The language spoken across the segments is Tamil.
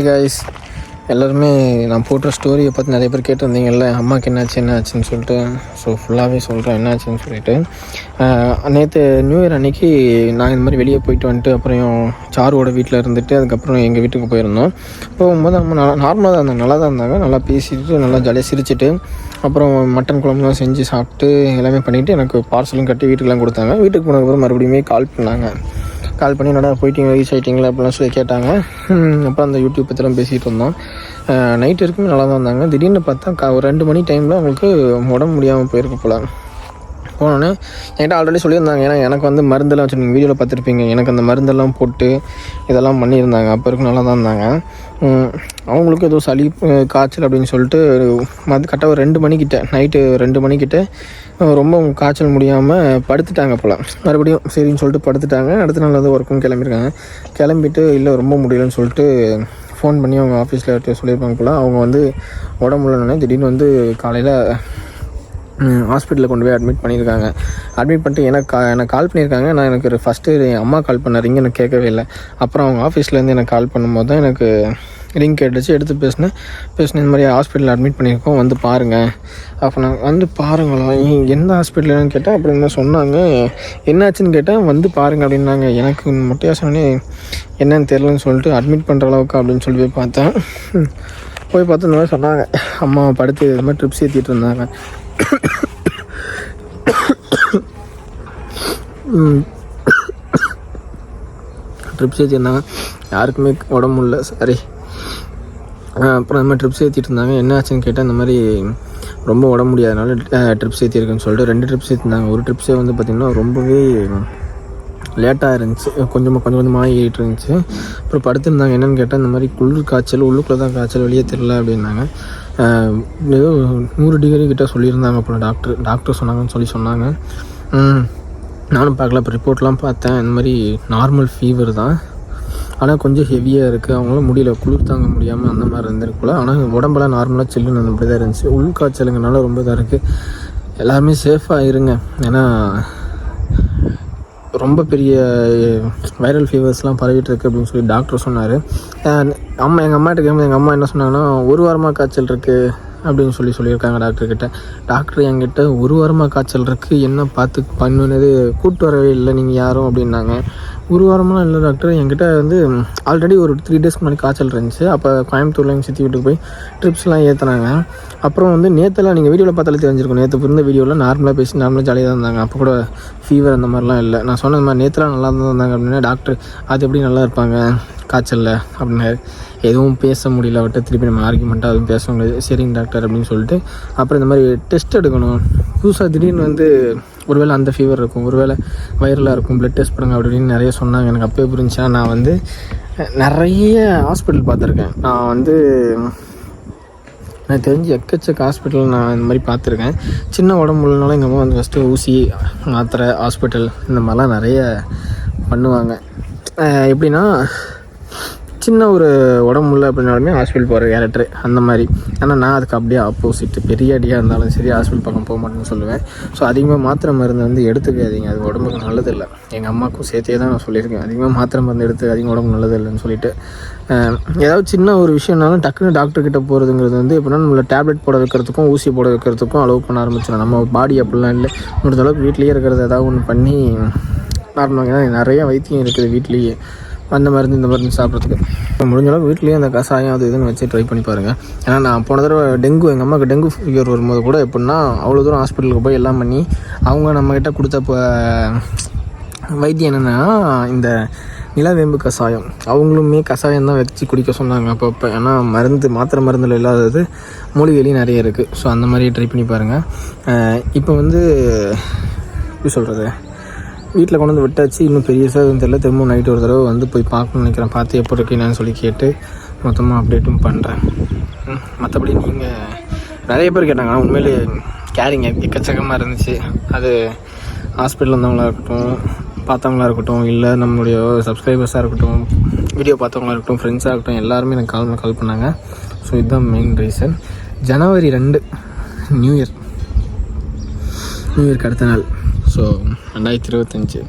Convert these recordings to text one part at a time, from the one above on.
ஹாய் காய்ஸ் எல்லாருமே நான் போட்ட ஸ்டோரியை பார்த்து நிறைய பேர் கேட்டிருந்தீங்கல்ல அம்மாவுக்கு என்னாச்சு என்னாச்சுன்னு சொல்லிட்டு. ஸோ ஃபுல்லாகவே சொல்கிறேன் என்னாச்சுன்னு சொல்லிட்டு. நேற்று நியூ இயர் அன்னைக்கு நான் இந்த மாதிரி வெளியே போயிட்டு வந்துட்டு அப்புறம் சாருவோட வீட்டில் இருந்துட்டு அதுக்கப்புறம் எங்கள் வீட்டுக்கு போயிருந்தோம். போகும்போது அம்மா நல்லா நார்மலாக தான் இருந்தாங்க நல்லா தான் இருந்தாங்க. நல்லா பேசிட்டு நல்லா ஜாலியாக சிரிச்சிட்டு அப்புறம் மட்டன் குழம்புலாம் செஞ்சு சாப்பிட்டு எல்லாமே பண்ணிவிட்டு எனக்கு பார்சலும் கட்டி வீட்டுக்குலாம் கொடுத்தாங்க. வீட்டுக்கு போனதுக்கப்புறம் மறுபடியும் கால் பண்ணாங்க. கால் பண்ணி என்னடா போயிட்டீங்க ரீச் ஆகிட்டீங்களா அப்படிலாம் சொல்லி கேட்டாங்க. அப்புறம் அந்த யூடியூப் பற்றிலாம் பேசிகிட்டு இருந்தோம் நைட் வரைக்கும் நல்லா தான் இருந்தாங்க திடீர்னு பார்த்தா கா ஒரு ரெண்டு மணி டைமில் அவங்களுக்கு உடம்பு முடியாமல் போயிருக்கு போல. போனோன்னே என்கிட்ட ஆல்ரெடி சொல்லியிருந்தாங்க. ஏன்னா எனக்கு வந்து மருந்தெல்லாம் வச்சு நீங்கள் வீடியோவில் பார்த்துருப்பீங்க. எனக்கு அந்த மருந்தெல்லாம் போட்டு இதெல்லாம் பண்ணியிருந்தாங்க. அப்போ இருக்கும் நல்லா தான் இருந்தாங்க அவங்களுக்கும் ஏதோ சளி காய்ச்சல் அப்படின்னு சொல்லிட்டு மது கரெக்டாக ஒரு ரெண்டு மணிக்கிட்ட நைட்டு ரெண்டு மணிக்கிட்ட ரொம்ப காய்ச்சல் முடியாமல் படுத்துட்டாங்க போல். மறுபடியும் சரின்னு சொல்லிட்டு படுத்துட்டாங்க. அடுத்த நாள் வந்து ஒர்க்கும் கிளம்பியிருக்காங்க கிளம்பிட்டு இல்லை ரொம்ப முடியலன்னு சொல்லிட்டு ஃபோன் பண்ணி அவங்க ஆஃபீஸில் சொல்லியிருப்பாங்க போல். அவங்க வந்து உடம்புலன்னே திடீர்னு வந்து காலையில் ஹாஸ்பிட்டலில் கொண்டு போய் அட்மிட் பண்ணியிருக்காங்க. அட்மிட் பண்ணிட்டு எனக்கு கா எனக்கு கால் பண்ணியிருக்காங்க. நான் எனக்கு ஃபஸ்ட்டு என் அம்மா கால் பண்ண ரிங் எனக்கு கேட்கவே இல்லை. அப்புறம் அவங்க ஆஃபீஸ்லேருந்து எனக்கு கால் பண்ணும்போது தான் எனக்கு ரிங் கேட்டுச்சு. எடுத்து பேசினேன். பேசினேன் இந்த மாதிரி ஹாஸ்பிட்டலில் அட்மிட் பண்ணியிருக்கோம். வந்து பாருங்கள் அப்போ நான் வந்து பாருங்களா எந்த ஹாஸ்பிட்டலுன்னு கேட்டால் அப்படின்னு என்ன சொன்னாங்க. என்னாச்சுன்னு கேட்டால் வந்து பாருங்கள் அப்படின்னாங்க. எனக்கு மொட்டையாக சொன்னே என்னன்னு தெரிலன்னு சொல்லிட்டு அட்மிட் பண்ணுற அளவுக்கு அப்படின்னு சொல்லி போய் பார்த்தேன். போய் பார்த்து இந்த மாதிரி சொன்னாங்க. அம்மா படுத்து இது மாதிரி ட்ரிப்ஸ் ஏற்றிட்டு இருந்தாங்க. ட்ரிப்ஸ் ஏற்றிருந்தாங்க யாருக்குமே உடம்பு இல்லை சாரி. அப்புறம் அந்த மாதிரி ட்ரிப்ஸ் ஏற்றிட்டு இருந்தாங்க. என்ன ஆச்சுன்னு கேட்டால் இந்த மாதிரி ரொம்ப உடம்பு முடியாதனால ட்ரிப்ஸ் ஏற்றிருக்குன்னு சொல்லிட்டு ரெண்டு ட்ரிப்ஸ் ஏற்றிருந்தாங்க ஒரு ட்ரிப்ஸே வந்து பார்த்திங்கன்னா ரொம்பவே லேட்டாக இருந்துச்சு. கொஞ்சமாக கொஞ்சம் கொஞ்சமாக ஏறிட்டு இருந்துச்சு. அப்புறம் படுத்திருந்தாங்க. என்னென்னு கேட்டால் இந்த மாதிரி குளிர் காய்ச்சல் உள்ளுக்குள்ளே தான் காய்ச்சல் வெளியே தெரில அப்படின்னாங்க. ஏதோ நூறு டிகிரி கிட்டே சொல்லியிருந்தாங்க போல டாக்டர் டாக்டர் சொன்னாங்கன்னு சொல்லி சொன்னாங்க. நானும் பார்க்கல இப்போ ரிப்போர்ட்லாம் பார்த்தேன். இந்த மாதிரி நார்மல் ஃபீவர் தான். ஆனால் கொஞ்சம் ஹெவியாக இருக்குது அவங்களும் முடியல. குளிர் தாங்க முடியாமல் அந்த மாதிரி இருந்திருக்குள்ள ஆனால் உடம்பெல்லாம் நார்மலாக சில்லுன்னு அந்த மாதிரி தான் இருந்துச்சு. உள்காய்ச்சலுங்கனால ரொம்ப இதாக இருக்குது எல்லாருமே சேஃபாக இருங்க. ஏன்னா ரொம்ப பெரிய வைரல் ஃபீவர்ஸ்லாம் பரவிட்டு இருக்கு அப்படின்னு சொல்லி டாக்டர் சொன்னார். அம்மா எங்கள் அம்மாட்ட கேட்கும்போது எங்கள் அம்மா என்ன சொன்னாங்கன்னா ஒரு வாரமாக காய்ச்சல் இருக்குது அப்படின்னு சொல்லி சொல்லியிருக்காங்க டாக்டர் கிட்ட. டாக்டர் என்கிட்ட ஒரு வாரமாக காய்ச்சல் இருக்குது என்ன பார்த்து பண்ணுனது? கூட்டு வரவே இல்லை நீங்கள் யாரும்? அப்படின்னாங்க. ஒரு வாரமெல்லாம் இல்லை டாக்டர் என்கிட்ட வந்து ஆல்ரெடி ஒரு த்ரீ டேஸ்க்கு முன்னாடி காய்ச்சல் இருந்துச்சு. அப்போ கோயம்புத்தூர்ல எங்கள் சித்தி வீட்டுக்கு போய் ட்ரிப்ஸ்லாம் ஏற்றுனாங்க அப்புறம் வந்து நேற்றுலாம் நீங்கள் வீடியோவில் பார்த்தாலே தெரிஞ்சிருக்கும். நேற்று இருந்த வீடியோவில் நார்மலாக பேசி நார்மலாக ஜாலியாக தான் இருந்தாங்க. அப்போ கூட ஃபீவர் அந்த மாதிரிலாம் இல்லை. நான் சொன்னது மாதிரி நேற்றுலாம் நல்லா தான் இருந்தாங்க அப்படின்னா டாக்டர் அது எப்படி நல்லா இருப்பாங்க காய்ச்சலில்? அப்படின்னாரு. எதுவும் பேச முடியல விட்டு திருப்பி நம்ம ஆர்குமெண்ட்டாக அதுவும் பேச முடியாது. சரிங்க டாக்டர் அப்படின்னு சொல்லிட்டு. அப்புறம் இந்த மாதிரி டெஸ்ட் எடுக்கணும். புதுசாக திடீர்னு வந்து ஒருவேளை அந்த ஃபீவர் இருக்கும் ஒருவேளை வைரலாக இருக்கும் ப்ளட் டெஸ்ட் பண்ணுங்க அப்படின்னு நிறைய சொன்னாங்க. எனக்கு அப்போயே புரிஞ்சுன்னா நான் வந்து நிறைய ஹாஸ்பிட்டல் பார்த்துருக்கேன். நான் வந்து எனக்கு தெரிஞ்சு எக்கச்சக்க ஹாஸ்பிட்டல் நான் இந்த மாதிரி பார்த்துருக்கேன். சின்ன உடம்புலனாலும் எங்கள் அம்மா வந்து ஃபஸ்ட்டு ஊசி மாத்திரை ஹாஸ்பிட்டல் இந்த மாதிரிலாம் நிறைய பண்ணுவாங்க. எப்படின்னா சின்ன ஒரு உடம்புல அப்படின்னாலுமே ஹாஸ்பிட்டல் போகிற கேரக்டர் அந்த மாதிரி. ஆனால் நான் அதுக்கு அப்படியே ஆப்போசிட் பெரிய அடியாக இருந்தாலும் சரி ஹாஸ்பிட்டல் பக்கம் போக மாட்டேன்னு சொல்லுவேன். ஸோ அதிகமாக மாத்திரை மருந்து வந்து எடுத்துக்காதீங்க. அது உடம்புக்கு நல்லதில்லை. எங்கள் அம்மாவுக்கும் சேர்த்தே தான் நான் சொல்லியிருக்கேன். அதிகமாக மாத்திரை மருந்து எடுத்து அதிகம் உடம்பு நல்லது இல்லைன்னு சொல்லிட்டு ஏதாவது சின்ன ஒரு விஷயம்னாலும் டக்குன்னு டாக்டர் கிட்ட போகிறதுங்கிறது வந்து எப்படின்னா நம்மளை டேப்லெட் போட வைக்கிறதுக்கும் ஊசி போட வைக்கிறதுக்கும் அலோவ் பண்ண ஆரம்பிச்சிடும் நம்ம பாடி அப்படிலாம் இல்லை. முடிஞ்ச அளவுக்கு வீட்லேயே இருக்கிறது ஏதாவது ஒன்று பண்ணி நார்மலாக ஏன்னா நிறைய வைத்தியம் இருக்குது வீட்லேயே. அந்த மருந்து இந்த மருந்து சாப்பிட்றதுக்கு. முடிஞ்சளவுக்கு வீட்லேயே அந்த கஷாயம் அது இதுன்னு வச்சு ட்ரை பண்ணி பாருங்கள் ஏன்னா நான் போன தடவை டெங்கு எங்கள் அம்மாவுக்கு டெங்கு ஃபீவர் வரும்போது கூட எப்படின்னா அவ்வளோ தூரம் ஹாஸ்பிட்டலுக்கு போய் எல்லாம் பண்ணி அவங்க நம்மக்கிட்ட கொடுத்த வைத்தியம் என்னென்னா இந்த நிலவேம்பு கஷாயம் அவங்களுமே கஷாயம் தான் வச்சு குடிக்க சொன்னாங்க அப்பப்போ. ஏன்னா மருந்து மாத்திரை மருந்தில் இல்லாதது மூலிகைலையும் நிறைய இருக்குது ஸோ அந்த மாதிரி ட்ரை பண்ணி பாருங்கள் இப்போ வந்து எப்படி சொல்கிறது வீட்டில் கொண்டு வந்து விட்டாச்சு. இன்னும் பெரியசாக எதுவும் தெரியல. திரும்ப நைட்டு ஒரு தடவை வந்து போய் பார்க்கணும்னு நினைக்கிறேன். பார்த்து எப்போ இருக்கு என்னன்னு சொல்லி கேட்டு மொத்தமாக அப்டேட்டும் பண்ணுறேன் மற்றபடி நீங்கள் நிறைய பேர் கேட்டாங்க. ஆனால் உண்மையிலே கேரிங் எக்கச்சக்கமாக இருந்துச்சு. அது ஹாஸ்பிட்டல் வந்தவங்களாக இருக்கட்டும் பார்த்தவங்களா இருக்கட்டும் இல்லை நம்மளுடைய சப்ஸ்கிரைபர்ஸாக இருக்கட்டும் வீடியோ பார்த்தவங்களா இருக்கட்டும் ஃப்ரெண்ட்ஸாக இருக்கட்டும் எல்லாருமே எனக்கு கால் கால் பண்ணாங்க. ஸோ இதுதான் மெயின் ரீசன் ஜனவரி ரெண்டு நியூ இயர் நியூ இயர்க்கு அடுத்த நாள். ஸோ ரெண்டாயிரத்தி இருபத்தஞ்சி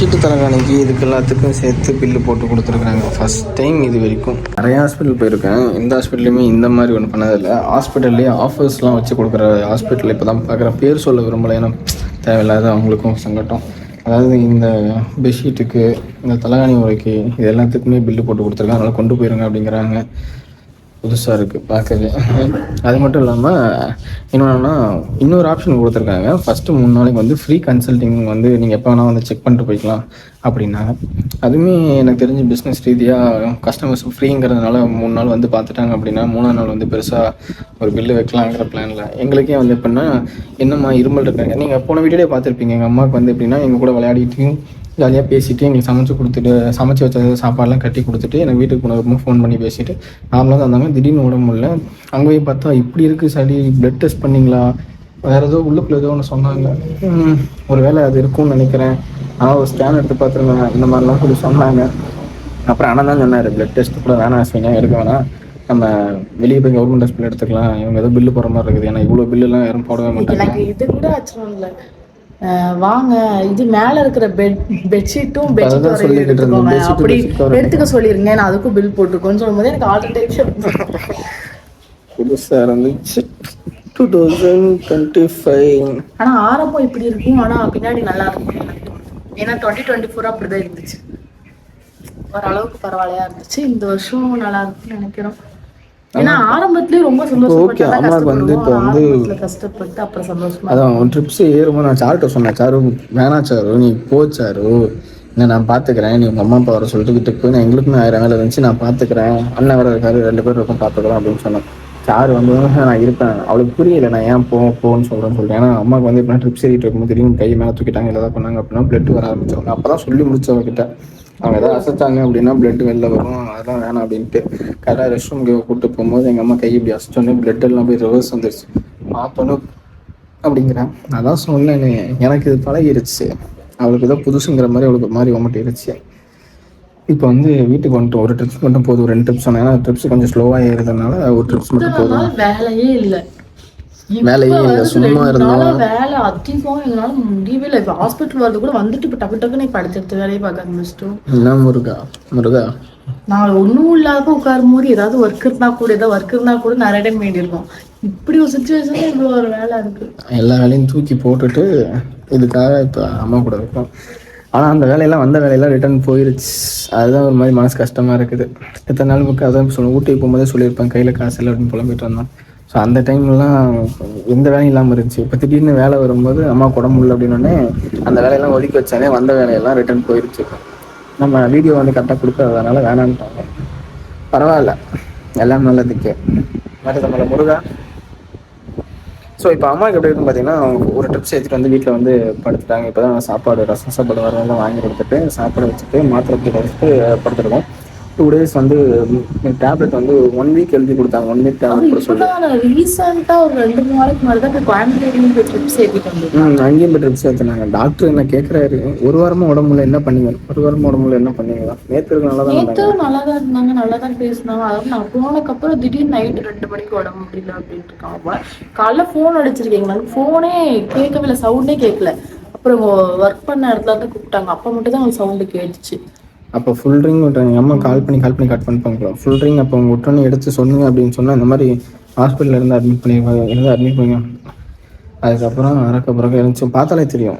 பெட்ஷீட்டு தலைகாணிக்கு இதுக்கு எல்லாத்துக்கும் சேர்த்து பில்லு போட்டு கொடுத்துருக்குறாங்க. ஃபஸ்ட் டைம் இது வரைக்கும். நிறைய ஹாஸ்பிட்டல் போயிருக்கேன். எந்த ஹாஸ்பிட்டல்லையுமே இந்த மாதிரி ஒன்று பண்ணதில்லை. ஹாஸ்பிட்டல்லேயே ஆஃபர்ஸ்லாம் வச்சு கொடுக்குற ஹாஸ்பிட்டல் இப்போ தான் பார்க்குறேன். பேர் சொல்ல விரும்பலை. ஏன்னா தேவையில்லாத அவங்களுக்கும் சங்கட்டம் அதாவது இந்த பெட்ஷீட்டுக்கு இந்த தலைகாணி உரைக்கு இது எல்லாத்துக்குமே பில்லு போட்டு கொடுத்துருக்காங்க அதனால் கொண்டு போயிருங்க அப்படிங்கிறாங்க. புதுசாக இருக்குது பார்க்கவே. அது மட்டும் இல்லாமல் என்னென்னா இன்னொரு ஆப்ஷன் கொடுத்துருக்காங்க. ஃபஸ்ட்டு மூணு நாளைக்கு வந்து ஃப்ரீ கன்சல்ட்டிங் வந்து நீங்கள் எப்போ வேணால் வந்து செக் பண்ணிட்டு போய்க்கலாம் அப்படின்னாங்க அதுவுமே எனக்கு தெரிஞ்சு பிஸ்னஸ் ரீதியாக கஸ்டமர்ஸ் ஃப்ரீங்கிறதுனால மூணு நாள் வந்து பார்த்துட்டாங்க அப்படின்னா மூணாவது நாள் வந்து பெருசாக ஒரு பில்லு வைக்கலாங்கிற பிளானில் எங்களுக்கே வந்து எப்படின்னா என்னம்மா இருமல் இருக்காங்க. நீங்கள் போன வீடியோலே பார்த்துருப்பீங்க எங்கள் அம்மாவுக்கு வந்து எப்படின்னா எங்கள் கூட விளையாடிட்டு ஜாலியாக பேசிட்டு எங்களுக்கு சமைச்சு கொடுத்துட்டு சமைச்சு வச்ச சாப்பாடெல்லாம் கட்டி கொடுத்துட்டு எனக்கு வீட்டுக்கு போனதுக்கப்புறம் ஃபோன் பண்ணி பேசிட்டு நார்மலாக தான் இருந்தாங்க திடீர்னு உடம்பு முடியல. அங்கே போய் பார்த்தா இப்படி இருக்குது சளி பிளட் டெஸ்ட் பண்ணீங்களா? வேறு ஏதோ உள்ளுக்குள்ள ஏதோ ஒன்று சொன்னாங்க. ஒரு வேளை அது இருக்கும்னு நினைக்கிறேன். ஆனால் ஒரு ஸ்கேன் எடுத்து பார்த்துருங்க இந்த மாதிரிலாம் சொல்லி சொன்னாங்க. அப்புறம் அண்ணன் தான் சொன்னார் பிளட் டெஸ்ட் கூட வேணாம் அஸ்வினா. எடுக்க வேணாம். நம்ம வெளியே போய் கவர்மெண்ட் ஹாஸ்பிட்டல் எடுத்துக்கலாம். இவங்க ஏதோ பில்லு போடுற மாதிரி இருக்குது. ஏன்னா இவ்வளோ பில்லுலாம் யாரும் போடவே மாட்டாங்க. எனக்கு இது கூட ஆச்சரியம் இல்லை வாங்க. இது மேல இருக்கிற பெட் பெட்ஷீட்டும் பெட்ஷீட் அப்படி. எடுத்துக்க சொல்லிருங்க. நான் அதுக்கும் பில் போட்டுக்கோன்னு சொல்லும்போது எனக்கு ஆல்ரெடி டென்ஷன் புதுசாக இருந்துச்சு டூ தௌசண்ட் டுவெண்ட்டி ஃபைவ் ஆனா ஆரம்பம் இப்படி இருக்கும். ஆனா பின்னாடி நல்லா இருக்கும். ஏன்னா டுவெண்ட்டி டுவெண்ட்டி ஃபோர் அப்படிதான் இருந்துச்சு. ஓரளவுக்கு பரவாயில்லையா இருந்துச்சு. இந்த வருஷம் நல்லா இருக்கும்னு நினைக்கிறோம். ஏன்னா ஆரம்பத்திலேயே ரொம்ப சந்தோஷப்பட்டு அம்மாவுக்கு வந்து இப்போ வந்து- கஷ்டப்பட்டு அப்புறம் சந்தோஷமா அதான் உன் ட்ரிப்ஸ் ஏறும்போது நான் சாருட்ட சொன்னேன். சாரு வேணாம் சாரு நீ போ சாரு. இல்லை நான் பார்த்துக்கிறேன் நீ உங்கள் அம்மா அப்பா வர சொல்லிட்டு நான் எங்களுக்குமே ஆயிரம் வேலை இருந்துச்சு நான் பார்த்துக்கிறேன் அண்ணன் வர இருக்காரு ரெண்டு பேரும் இருக்கும் பார்த்துக்கிறோம் அப்படின்னு சொன்னேன். சாரு வந்து நான் இருப்பேன். அவளுக்கு புரியல. நான் ஏன் போ போன்னு சொல்கிறேன்னு சொல்லிட்டேன் ஏன்னா அம்மாவுக்கு வந்து இப்போ ட்ரிப்ஸ் ஏறிட்டு இருக்கும்போது திடீர்னு கை மேலே தூக்கிட்டாங்க. இல்லை பண்ணாங்க அப்படின்னா பிளட் வர ஆரம்பிச்சவங்க அப்போ தான் சொல்லி முடிச்சவங்கிட்ட அவங்க ஏதாவது அசைச்சாங்க அப்படின்னா பிளட் வெளில வரும். அதெல்லாம் வேணாம் அப்படின்ட்டு. கரெக்டாக ரெஸ்ட் ரூம் கூப்பிட்டு போகும்போது எங்கள் அம்மா கை இப்படி அசைச்சோன்னே பிளட் எல்லாம் போய் ரிவர்ஸ் வந்துருச்சு. பார்த்தோன்னே அப்படிங்கிறேன். அதான் சொன்னேனே எனக்கு இது பழகிருச்சு. அவளுக்கு ஏதோ புதுசுங்கிற மாதிரி அவளுக்கு ஒரு மாதிரி ஒமட்டிருச்சு இப்போ வந்து வீட்டுக்கு வந்துட்டு ஒரு ட்ரிப்ஸ் மட்டும் போதும். ஒரு ரெண்டு ட்ரிப்ஸ் சொன்னேன். ஏன்னா ட்ரிப்ஸ் கொஞ்சம் ஸ்லோவாக ஏறுறதுனால ஒரு ட்ரிப்ஸ் மட்டும் போதும். வேலையே இல்ல. வேலையே இல்லை சும்மா இருந்தோம் வேலை அதிகம் எங்களால முடியவே இல்லை. இப்போ ஹாஸ்பிட்டல் வரது கூட வந்துட்டு இப்போ டக்கு டக்குன்னு இப்போ அடுத்தடுத்த வேலையை பார்க்க ஆரம்பிச்சிட்டோம் என்ன முருகா? முருகா? நான் ஒன்றும் இல்லாத உட்காரும் போது ஏதாவது ஒர்க் இருந்தா கூட ஏதாவது ஒர்க் இருந்தா கூட நிறைய டைம் வேண்டியிருக்கும். இப்படி ஒரு சுச்சுவேஷன்ல இவ்வளோ ஒரு வேலை இருக்கு. எல்லா வேலையும் தூக்கி போட்டுட்டு இதுக்காக இப்போ அம்மா கூட இருக்கோம். ஆனால் அந்த வேலையெல்லாம் வந்த வேலையெல்லாம் ரிட்டர்ன் போயிருச்சு. அதுதான் ஒரு மாதிரி மனசு கஷ்டமாக இருக்குது. எத்தனை நாள் அதான் சொல்லுவேன் ஊட்டிக்கு போகும்போதே சொல்லியிருப்பேன் கையில் காசு இல்லை அப்படின்னு புலம்பிட்டு வந்தோம். ஸோ அந்த டைம்லலாம் எந்த வேலையும் இல்லாமல் இருந்துச்சு. இப்போ திடீர்னு வேலை வரும்போது அம்மா உடம்பு முடியல அப்படின்னோடனே அந்த வேலையெல்லாம் ஒதுக்கி வச்சாலே வந்த வேலையெல்லாம் ரிட்டர்ன் போயிருச்சு. நம்ம வீடியோ வந்து கரெக்டாக கொடுக்கறதுனால வேணான்ட்டாங்க பரவாயில்ல. எல்லாம் நல்லதுக்கே. மற்ற நம்மள முருகா. ஸோ இப்போ அம்மாவுக்கு எப்படி இருக்குன்னு பார்த்தீங்கன்னா ஒரு ட்ரிப்ஸ் எடுத்துகிட்டு வந்து வீட்டில் வந்து படுத்துட்டாங்க. இப்போ தான் சாப்பாடு ரசம் சாப்பாடு வரதெல்லாம் வாங்கி கொடுத்துட்டு சாப்பாடு வச்சுட்டு மாத்திரை வச்சுட்டு படுத்துருக்கோம். டூ டேஸ் வந்து டேப்லெட் வந்து ஒன் வீக் எழுதி கொடுத்தாங்க. ஒன் வீக் டேப்லெட் கூட சொல்லி இப்பதான் ரீசெண்டா ஒரு ரெண்டு மூணு நாளைக்கு முன்னாடி தான் கோயம்புத்தூர்லையும் போய் ட்ரிப்ஸ் ஏற்றிட்டு வந்து ம் அங்கேயும் போய் ட்ரிப்ஸ் ஏற்றுனாங்க டாக்டர் என்ன கேட்குறாரு ஒரு வாரமாக உடம்புல என்ன பண்ணீங்க? ஒரு வாரமாக உடம்புல என்ன பண்ணீங்களா நேற்று நல்லா தான் நேத்து நல்லா தான் இருந்தாங்க நல்லா தான் பேசினாங்க. அதாவது நான் போனதுக்கப்புறம் திடீர்னு நைட்டு ரெண்டு மணிக்கு உடம்பு முடியல அப்படின்ட்டு இருக்காங்க. காலைல ஃபோன் அடிச்சிருக்கீங்க ஃபோனே கேட்கவே இல்லை சவுண்டே கேட்கல. அப்புறம் ஒர்க் பண்ண இடத்துல இருந்து கூப்பிட்டாங்க. அப்போ மட்டும் தான் அவங்க சவுண்டு கேட்டுச்சு. அப்போ ஃபுல் ரிங் விட்டாங்க அம்மா கால் பண்ணி கால் பண்ணி கட் பண்ணிப்பாங்க ஃபுல் ரிங் அப்போ உங்க விட்டோன்னு எடுத்து சொன்னீங்க அப்படின்னு சொன்னால் இந்த மாதிரி ஹாஸ்பிட்டலில் இருந்து அட்மிட் பண்ணிருப்பாங்க இருந்து அட்மிட் பண்ணி. அதுக்கப்புறம் அறக்க பிறக்க இருந்துச்சு பார்த்தாலே தெரியும்.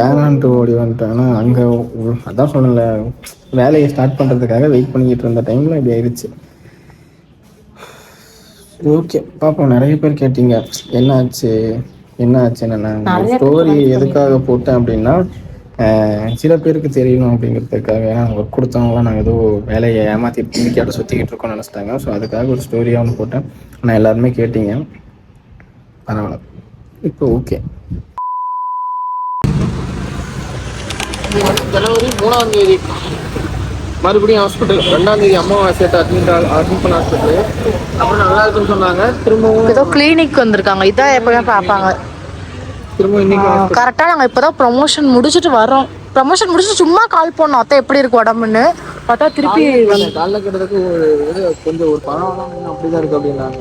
வேணான்ட்டு ஓடி வந்துட்டாங்கன்னா அங்கே அதான் சொன்னல வேலையை ஸ்டார்ட் பண்ணுறதுக்காக வெயிட் பண்ணிக்கிட்டு இருந்த டைமில் இப்படி ஆயிடுச்சு. ஓகே பாப்போம் நிறைய பேர் கேட்டீங்க. என்ன ஆச்சு என்ன ஆச்சு நான் ஸ்டோரி எதுக்காக போட்டேன் அப்படின்னா சில பேருக்கு தெரியணும் அப்படிங்கிறதுக்காக ஏன்னா ஒர்க் கொடுத்தவங்களாம் நாங்கள் ஏதோ வேலையை ஏமாற்றி இன்னைக்காட்ட சுற்றிக்கிட்டு இருக்கோம்னு நினச்சிட்டாங்க. ஸோ அதுக்காக ஒரு ஸ்டோரியாக ஒன்று போட்டேன். ஆனால் எல்லாருமே கேட்டீங்க. பரவாயில்ல. இப்போ ஓகே ஜனவரி மூணாம் தேதி. மறுபடியும் ஹாஸ்பிட்டல் ரெண்டாம் தேதி அம்மாவை சேர்த்து அட்மிட் அட்மிட் பண்ண ஹாஸ்பிட்டல் அப்புறம் நல்லா இருக்குன்னு சொன்னாங்க. திரும்பவும் ஏதோ கிளினிக் வந்திருக்காங்க. இதான் எப்பவுமே பார்ப்பாங்க. கரெக்டாக நாங்கள் இப்போ தான் ப்ரொமோஷன் முடிச்சுட்டு வரோம் ப்ரொமோஷன் முடிச்சுட்டு சும்மா கால் பண்ணோம். அத்தை எப்படி இருக்கு உடம்புன்னு? பார்த்தா திருப்பி காலைல கிட்டத்தட்ட ஒரு கொஞ்சம் ஒரு பரவாயில்ல அப்படிதான் இருக்கு அப்படின்னாங்க.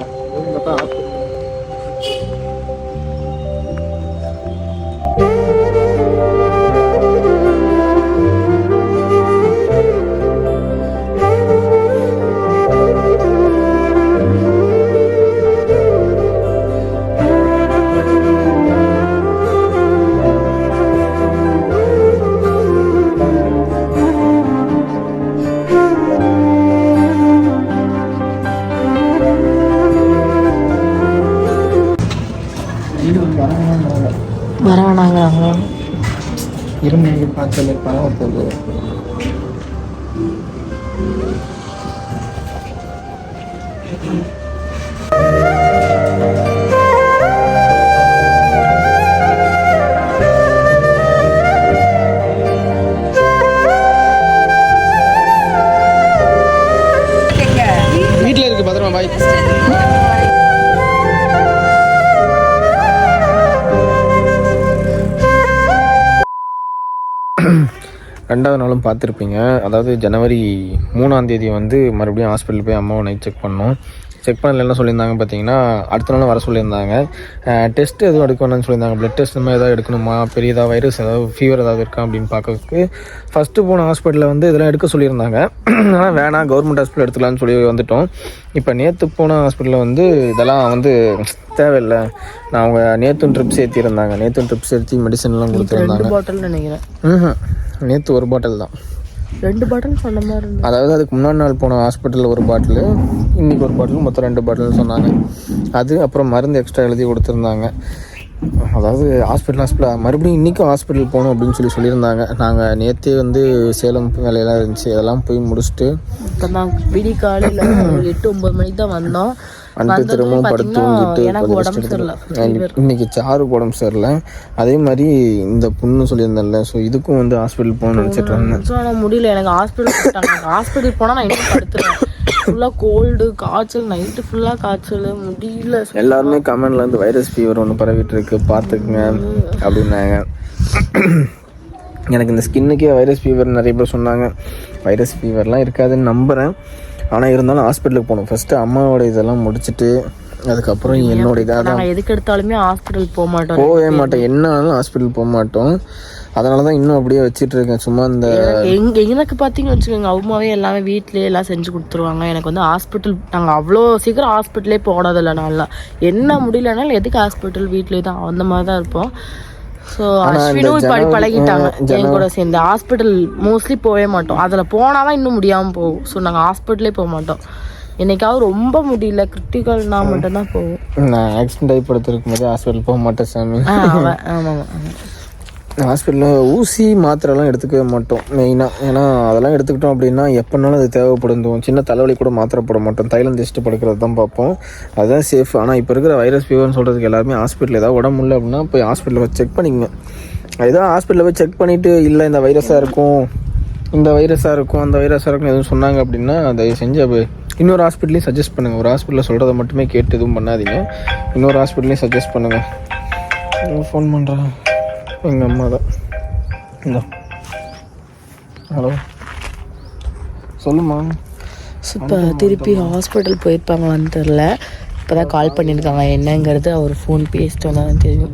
வர வேணாங்கிறாங்க இருமல் காய்ச்சல் ரெண்டாவது நாளும் பார்த்துருப்பீங்க. அதாவது ஜனவரி மூணாம் தேதி வந்து மறுபடியும் ஹாஸ்பிட்டல் போய் அம்மாவை நைட் செக் பண்ணோம் செக் பண்ணல என்ன சொல்லியிருந்தாங்க பார்த்தீங்கன்னா அடுத்த நாள் வர சொல்லியிருந்தாங்க. டெஸ்ட் எதுவும் எடுக்கணும்னு சொல்லியிருந்தாங்க. பிளட் டெஸ்ட் மாதிரி ஏதாவது எடுக்கணுமா? பெரியதாக வைரஸ் ஏதாவது ஃபீவர் ஏதாவது இருக்கா அப்படின்னு பார்க்கறதுக்கு ஃபஸ்ட்டு போன ஹாஸ்பிட்டலில் வந்து இதெல்லாம் எடுக்க சொல்லியிருந்தாங்க. ஆனால் வேணாம் கவர்மெண்ட் ஹாஸ்பிட்டல் எடுத்துக்கலாம்னு சொல்லி வந்துட்டோம். இப்போ நேற்று போன ஹாஸ்பிட்டலில் வந்து இதெல்லாம் வந்து தேவையில்லை. நான் அவங்க நேற்றும் ட்ரிப்ஸ் ஏற்றிருந்தாங்க நேற்றும் ட்ரிப்ஸ் ஏற்றி மெடிசன்லாம் கொடுத்துருந்தாங்க. பாட்டில் நினைக்கிறேன். ம் நேற்று ஒரு பாட்டில் தான். ரெண்டு பாட்டில் சொன்ன மாதிரி அதாவது அதுக்கு முன்னாடி நாள் போன ஹாஸ்பிட்டலில் ஒரு பாட்டில் இன்றைக்கி ஒரு பாட்டில் மொத்தம் ரெண்டு பாட்டில்னு சொன்னாங்க. அது அப்புறம் மருந்து எக்ஸ்ட்ரா எழுதி கொடுத்துருந்தாங்க. அதாவது ஹாஸ்பிட்டல் ஹாஸ்பிட்டல் மறுபடியும் இன்றைக்கும் ஹாஸ்பிட்டல் போகணும் அப்படின்னு சொல்லி சொல்லியிருந்தாங்க. நாங்கள் நேற்றே வந்து சேலம் வேலையெல்லாம் இருந்துச்சு. அதெல்லாம் போய் முடிச்சுட்டு தான் விடி காலையில் ஒரு எட்டு ஒம்பது மணிக்கு தான் வந்தோம். வந்துட்டு திரும்பவும் படுத்து தூங்கிட்டு. இன்னைக்கு சாரு உடம்பு சரியில்லை. அதே மாதிரி இந்த புண்ணு சொல்லியிருந்தேன்ல ஸோ இதுக்கும் வந்து ஹாஸ்பிட்டல் போகணும்னு நினச்சிட்டு இருந்தேன் ஸோ முடியல. எனக்கு ஹாஸ்பிட்டல் ஹாஸ்பிட்டல் போனால் நான் இன்னும் படுத்துருவேன். ஃபுல்லாக கோல்டு காய்ச்சல் நைட்டு ஃபுல்லாக காய்ச்சல். முடியல. எல்லாருமே கமெண்ட்ல இருந்து வைரஸ் ஃபீவர் ஒன்று பரவிட்டு இருக்கு பார்த்துக்குங்க அப்படின்னாங்க. எனக்கு இந்த ஸ்கின்னுக்கே வைரஸ் ஃபீவர் நிறைய பேர் சொன்னாங்க. வைரஸ் ஃபீவர்லாம் இருக்காதுன்னு நம்புகிறேன் ஆனால் இருந்தாலும் ஹாஸ்பிட்டலுக்கு போகணும். ஃபஸ்ட்டு அம்மாவோட இதெல்லாம் முடிச்சுட்டு அதுக்கப்புறம் என்னோட இதாக தான் எதுக்கு எடுத்தாலுமே ஹாஸ்பிட்டல் போக மாட்டோம். போகவே மாட்டோம். என்ன ஆனாலும் ஹாஸ்பிட்டல் போக மாட்டோம். அதனால தான் இன்னும் அப்படியே வச்சிட்டு இருக்கேன். சும்மா இந்த எங்க எனக்கு பார்த்தீங்கன்னு வச்சுக்கோங்க அம்மாவே எல்லாமே வீட்லயே எல்லாம் செஞ்சு கொடுத்துருவாங்க. எனக்கு வந்து ஹாஸ்பிட்டல் நாங்கள் அவ்வளோ சீக்கிரம் ஹாஸ்பிட்டலே போனதில்ல நல்லா என்ன முடியலனாலும் எதுக்கு ஹாஸ்பிட்டல் வீட்லயே தான்? அந்த மாதிரி தான் இருப்போம். ஸோ அஸ்வினும் இப்போ அப்படி பழகிட்டாங்க. என் கூட சேர்ந்து. ஹாஸ்பிட்டல் மோஸ்ட்லி போகவே மாட்டோம். அதில் போனால் தான் இன்னும் முடியாமல் போகும். ஸோ நாங்கள் ஹாஸ்பிட்டலே போக மாட்டோம். என்னைக்காவது ரொம்ப முடியல. கிரிட்டிக்கல்னா மட்டும்தான் போவோம். நான் ஆக்சிடென்ட் ஆகி படுத்திருக்கும் போது ஹாஸ்பிட்டல் போக மாட்டேன் சாமி. ஆமாம் ஆமாம் ஹாஸ்பிட்டலில் ஊசி மாத்திரைலாம் எடுத்துக்கவே மாட்டோம் மெயினாக ஏன்னா அதெல்லாம் எடுத்துக்கிட்டோம் அப்படின்னா எப்போனாலும் அது தேவைப்படும். சின்ன தலைவலி கூட மாத்திரை போட மாட்டோம். தைலம் தேய்ச்சிட்டு படுக்கிறது தான் பார்ப்போம். அதுதான் சேஃப் ஆனால் இப்போ இருக்கிற வைரஸ் ஃபீவர்னு சொல்கிறதுக்கு எல்லாருமே ஹாஸ்பிட்டல் ஏதாவது உடம்பு இல்லை அப்படின்னா போய் ஹாஸ்பிட்டலில் போய் செக் பண்ணிக்கங்க. ஏதோ ஹாஸ்பிட்டலில் போய் செக் பண்ணிவிட்டு இல்லை இந்த வைரஸாக இருக்கும் இந்த வைரஸாக இருக்கும் அந்த வைரஸாக இருக்கும் எதுவும் சொன்னாங்க அப்படின்னா தயவு செஞ்சு அப்போ இன்னொரு ஹாஸ்பிட்டலையும் சஜஸ்ட் பண்ணுங்கள் ஒரு ஹாஸ்பிட்டலில் சொல்கிறத மட்டுமே கேட்டு எதுவும் பண்ணாதீங்க. இன்னொரு ஹாஸ்பிட்டலையும் சஜஸ்ட் பண்ணுங்கள் ஃபோன் பண்ணுறேன் எங்கள் அம்மா தான் இந்த. ஹலோ. சொல்லுமா இப்போ திருப்பி ஹாஸ்பிட்டல் போயிருப்பாங்களான்னு தெரில இப்போ தான் கால் பண்ணியிருக்காங்க. என்னங்கிறது அவர் ஃபோன் பேசிட்டு வந்தாலும் தெரியும்.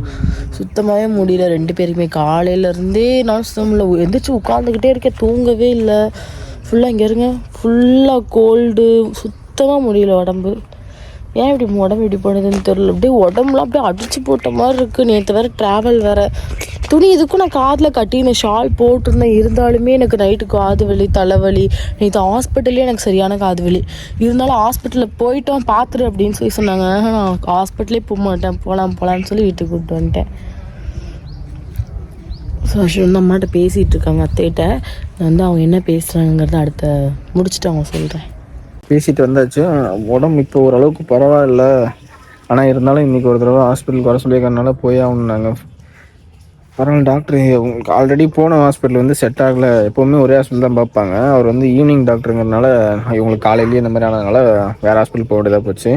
சுத்தமாகவே முடியல. ரெண்டு பேருக்குமே காலையிலேருந்தே நான் சுத்தமில்ல எந்திரிச்சு உட்காந்துக்கிட்டே இருக்கேன். தூங்கவே இல்லை. ஃபுல்லாக இங்கே இருங்க. ஃபுல்லாக கோல்டு சுத்தமாக முடியல உடம்பு. ஏன் இப்படி உடம்பு இப்படி பண்ணுதுன்னு தெரியல. அப்படியே உடம்புலாம் அப்படியே அடிச்சு போட்ட மாதிரி இருக்குது நேற்று வேறு ட்ராவல் வேறு. துணி இதுக்கும் நான் காதில் கட்டின ஷால் போட்டிருந்தேன். இருந்தாலுமே எனக்கு நைட்டு காது வலி தலைவலி. நேற்று ஹாஸ்பிட்டல்லே எனக்கு சரியான காது வலி. இருந்தாலும் ஹாஸ்பிட்டலில் போயிட்டோம் பார்த்துரு அப்படின்னு சொல்லி சொன்னாங்க. நான் ஹாஸ்பிட்டலே போக மாட்டேன் போகலாம் போகலான்னு சொல்லி வீட்டுக்கு கூப்பிட்டு வந்துட்டேன். ஸோ அஸ்வின் அம்மாட்ட பேசிகிட்டு இருக்காங்க. அத்தைகிட்ட. நான் வந்து அவங்க என்ன பேசுகிறாங்கிறத அடுத்த முடிச்சுட்டு அவங்க சொல்கிறேன் பேசிட்டு வந்தாச்சு. உடம்பு இப்போ ஓரளவுக்கு பரவாயில்ல. ஆனால் இருந்தாலும் இன்றைக்கி ஒரு தடவை ஹாஸ்பிட்டலுக்கு வர சொல்லியிருக்கறனால போய் ஆகணுன்னாங்க பரவாயில்ல டாக்டர் உங்களுக்கு ஆல்ரெடி போன ஹாஸ்பிட்டல் வந்து செட் ஆகலை. எப்போவுமே ஒரே ஹாஸ்பிட்டல் தான் பார்ப்பாங்க. அவர் வந்து ஈவினிங் டாக்டருங்கிறனால இவங்களுக்கு காலையிலேயே இந்த மாதிரி ஆனதுனால வேறு ஹாஸ்பிட்டல் போக வேண்டியதாக போச்சு.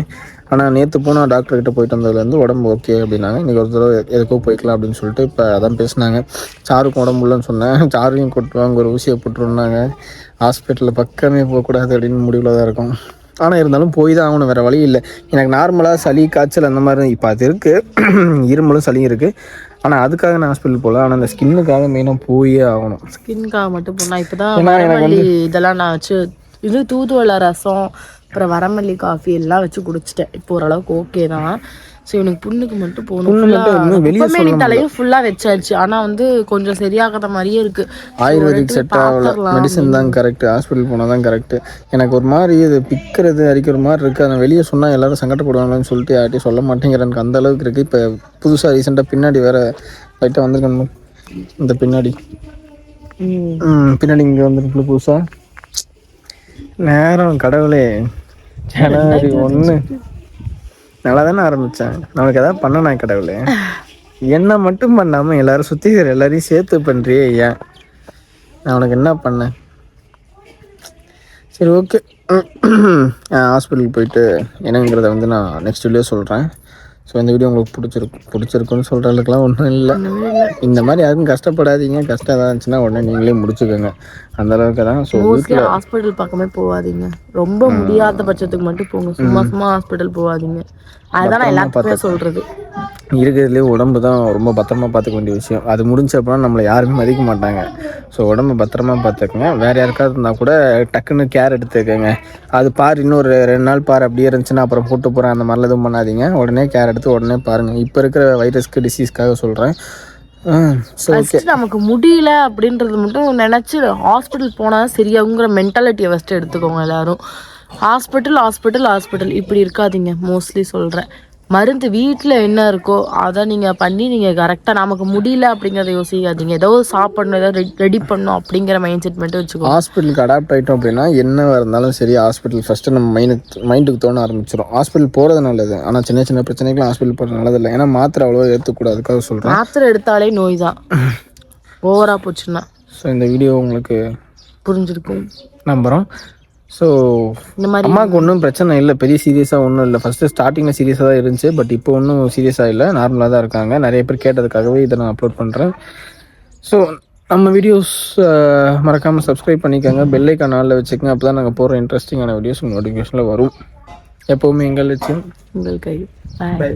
ஆனால் நேற்று போனால் டாக்டர் கிட்ட போயிட்டு வந்ததுலேருந்து உடம்பு ஓகே அப்படின்னாங்க. இன்றைக்கி ஒரு தடவை எதுக்கோ போய்க்கலாம் அப்படின்னு சொல்லிட்டு இப்போ அதான் பேசினாங்க. சாருக்கும் உடம்பு இல்லைன்னு சொன்னேன். சாருக்கும் கொட்டுவாங்க ஒரு ஊசியை போட்டுருந்தாங்க ஹாஸ்பிட்டலில் பக்கமே போகக்கூடாது அப்படின்னு முடிவில் தான் இருக்கும். ஆனால் இருந்தாலும் போய் தான் ஆகணும் வேறு வழி இல்லை. எனக்கு நார்மலாக சளி காய்ச்சல் அந்த மாதிரி இப்போ அது இருக்குது இருமலும் சளியும் இருக்குது ஆனால் அதுக்காக நான் ஹாஸ்பிட்டல் போகல ஆனால் அந்த ஸ்கின்னுக்காக மெயினாக போயே ஆகணும். ஸ்கின்காக மட்டும் போனால் இப்போ தான் இதெல்லாம் நான் வச்சு இது தூதுவளை ரசம் அப்புறம் வரமல்லி காஃபி எல்லாம் வச்சு குடிச்சிட்டேன். இப்போ ஓரளவுக்கு ஓகே தான். ஸோ இவனுக்கு புண்ணுக்கு மட்டும் போகணும். முடியல. தலையும் ஃபுல்லா வச்சாச்சு. ஆனா வந்து கொஞ்சம் சரியாகாத மாதிரியே இருக்கு. ஆயுர்வேதிக் செட் ஆகல மெடிசன் தான் கரெக்ட் ஹாஸ்பிட்டல் போனால் தான் கரெக்ட் எனக்கு ஒரு மாதிரி இது பிக்கிறது அரிக்கிற மாதிரி இருக்குது அதை வெளியே சொன்னால் எல்லாரும் சங்கடப்படுவாங்கன்னு சொல்லிட்டு யார்ட்டையும் சொல்ல மாட்டேங்கிறேன். எனக்கு அந்த அளவுக்கு இருக்குது இப்போ புதுசாக ரீசெண்டாக பின்னாடி வேற லைட்டாக வந்திருக்கணும் இந்த பின்னாடி. பின்னாடி இங்கே வந்துருக்கு புதுசாக நேரம் கடவுளே. ஜனவரி ஒன்று நல்லா தானே ஆரம்பித்தேன் நமக்கு எதாவது பண்ணனா கடவுளே. என்ன மட்டும் பண்ணாமல் எல்லாரும் சுற்றி இருக்கிற எல்லாரையும் சேர்த்து பண்ணுறியே ஏன் நான் உனக்கு என்ன பண்ணேன்? சரி ஓகே ஹாஸ்பிட்டலுக்கு போயிட்டு என்னங்கிறத வந்து நான் நெக்ஸ்ட் வீடியோ சொல்கிறேன் ஸோ இந்த வீடியோ உங்களுக்கு பிடிச்சிருக்கும் பிடிச்சிருக்குன்னு சொல்கிற அளவுக்குலாம் ஒன்றும் இல்லை. இந்த மாதிரி யாருக்கும் கஷ்டப்படாதீங்க. கஷ்டம் ஏதாவது இருந்துச்சுன்னா உடனே நீங்களே முடிச்சுக்கோங்க. அந்த அளவுக்கு தான். ஸோ மோஸ்ட்லி ஹாஸ்பிட்டல் பக்கமே போகாதீங்க. ரொம்ப முடியாத பட்சத்துக்கு மட்டும் போங்க. சும்மா சும்மா ஹாஸ்பிட்டல் போகாதீங்க. அதுதான் நான் எல்லாத்துக்குமே சொல்றது. இருக்கிறதுலே உடம்பு தான் ரொம்ப பத்திரமா பார்த்துக்க வேண்டிய விஷயம். அது முடிஞ்ச அப்புறம் நம்மளை யாருமே மதிக்க மாட்டாங்க. ஸோ உடம்பு பத்திரமா பார்த்துக்கங்க. வேறு யாருக்காவது இருந்தால் கூட டக்குன்னு கேர் எடுத்துக்கோங்க. அது பார் இன்னொரு ரெண்டு நாள் பார் அப்படியே இருந்துச்சுன்னா அப்புறம் போட்டு போகிறேன் அந்த மாதிரிலாம் எதுவும் பண்ணாதீங்க. உடனே கேர் எடுத்து உடனே பாருங்கள் இப்போ இருக்கிற வைரஸ்க்கு டிசீஸ்க்காக சொல்கிறேன் ஸோ ஃபர்ஸ்ட் நமக்கு முடியல அப்படின்றது மட்டும் நினைச்சு ஹாஸ்பிட்டல் போனா சரியாகுங்கிற மென்டாலிட்டியை ஃபர்ஸ்ட் எடுத்துக்கோங்க எல்லாரும். ஹாஸ்பிட்டல் ஹாஸ்பிட்டல் ஹாஸ்பிட்டல் இப்படி இருக்காதீங்க. மோஸ்ட்லி சொல்றேன். மருந்து வீட்டில் என்ன இருக்கோ அதை நீங்கள் பண்ணி நீங்கள் கரெக்டாக நமக்கு முடியல அப்படிங்கிறத யோசிக்காதீங்க. ஏதோ சாப்பிடணும் ஏதோ ரெடி பண்ணணும் அப்படிங்கிற மைண்ட் செட் மட்டும் வச்சுக்கோ ஹாஸ்பிட்டலுக்கு அடாப்ட் ஆகிட்டோம் அப்படின்னா என்ன இருந்தாலும் சரி ஹாஸ்பிட்டல் ஃபஸ்ட்டு நம்ம மைண்டுக்கு மைண்டுக்கு தோண ஆரம்பிச்சிடும் ஹாஸ்பிட்டல் போகிறது நல்லது. ஆனால் சின்ன சின்ன பிரச்சனைக்கெலாம் ஹாஸ்பிட்டல் போகிறது நல்லதில்லை ஏன்னா மாத்திரை அவ்வளோ ஏற்றுக்கூடாது அதுக்காக சொல்கிறேன் மாத்திரை எடுத்தாலே நோய் தான். ஓவரா போச்சுன்னா. ஸோ இந்த வீடியோ உங்களுக்கு புரிஞ்சிருக்கும். நம்புகிறோம் ஸோ இந்த மாதிரி அம்மாவுக்கு ஒன்றும் பிரச்சனை இல்லை. பெரிய சீரியஸாக ஒன்றும் இல்லை. ஃபஸ்ட்டு ஸ்டார்டிங்கில் சீரியஸாக தான் இருந்துச்சு. பட் இப்போ ஒன்றும் சீரியஸாக இல்லை. நார்மலாக தான் இருக்காங்க. நிறைய பேர் கேட்டதுக்காகவே இதை நான் அப்லோட் பண்ணுறேன் ஸோ நம்ம வீடியோஸ் மறக்காமல் சப்ஸ்கிரைப் பண்ணிக்கோங்க. பெல் ஐக்கான் ஆளில் வச்சுக்கோங்க. அப்போ தான் நாங்கள் போகிற இன்ட்ரெஸ்டிங்கான வீடியோஸ் உங்கள் நோட்டிஃபிகேஷனில் வரும். எப்போவுமே எங்கள் லட்சியம். உங்கள் கை பாய் பை